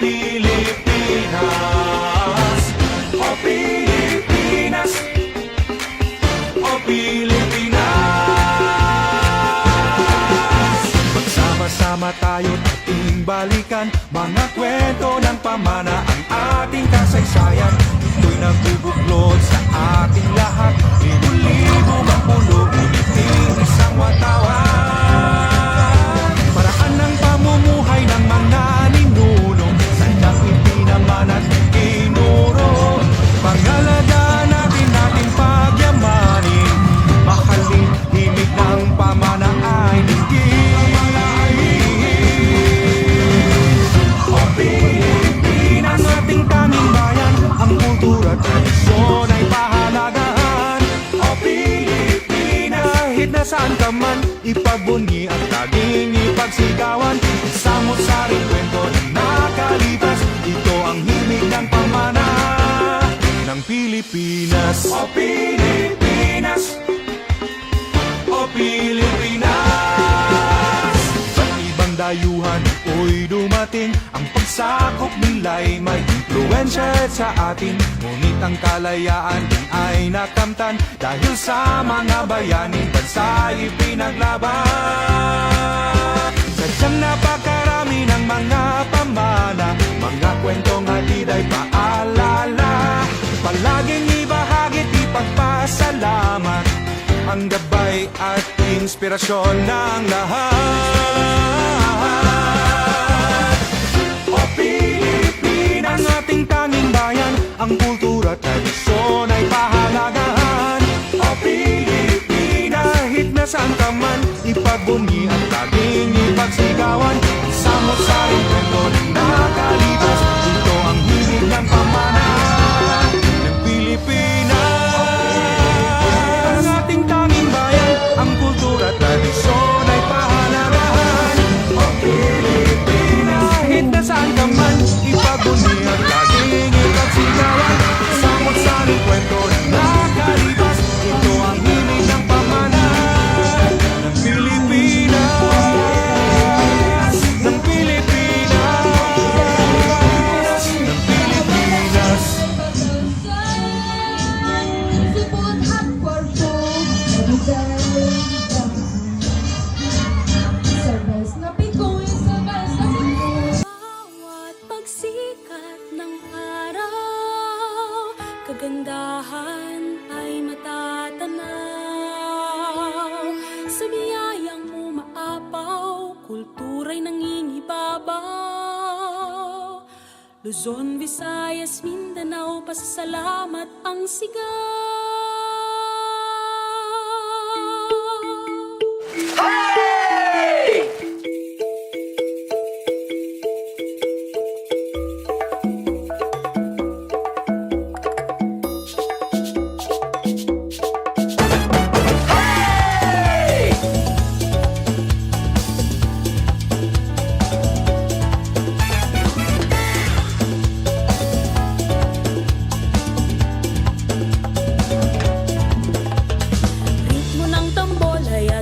Pilipinas. O Pilipinas. O Pilipinas. Magsama-sama tayo't ating balikan. Mga kwento ng pamana ang ating kasaysayan. Ito'y nagbubuklod sa ating lahat. Libo-libo nasaan ka man Ipagbunyi at laging ipagsigawan. Samot sa ring kwento na nakalipas Ito ang himig ng pamana ng Pilipinas. O Pilipinas ako'y dumating. Ang pagsakop nila'y may impluensya sa atin. Ngunit ang kalayaan din ay nakamtan Dahil sa mga bayaning bansa'y pinaglaban. Sadyang napakarami ng mga pamana Mga kwentong hatid ay paalala. Palaging ibahagi at ipagpasalamat. Ang gabay at inspirasyon ng lahat ka man Ipagbunyi at laging ipagsigawan. Samot sa kwento ng kagandahan ay matatanaw. Sa biyayang umaapaw, kultura'y nangingibabaw. Luzon, Visayas, Mindanao, pasasalamat ang sigaw.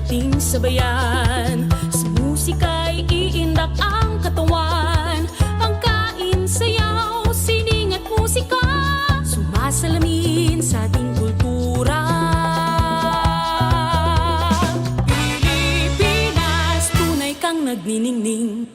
Tambol ay ating sabayan. Sa musika'y iindak ang katawan. Ang kain, sayaw, sining at musika Sumasalamin sa ating kultura. Pilipinas, tunay kang nagniningning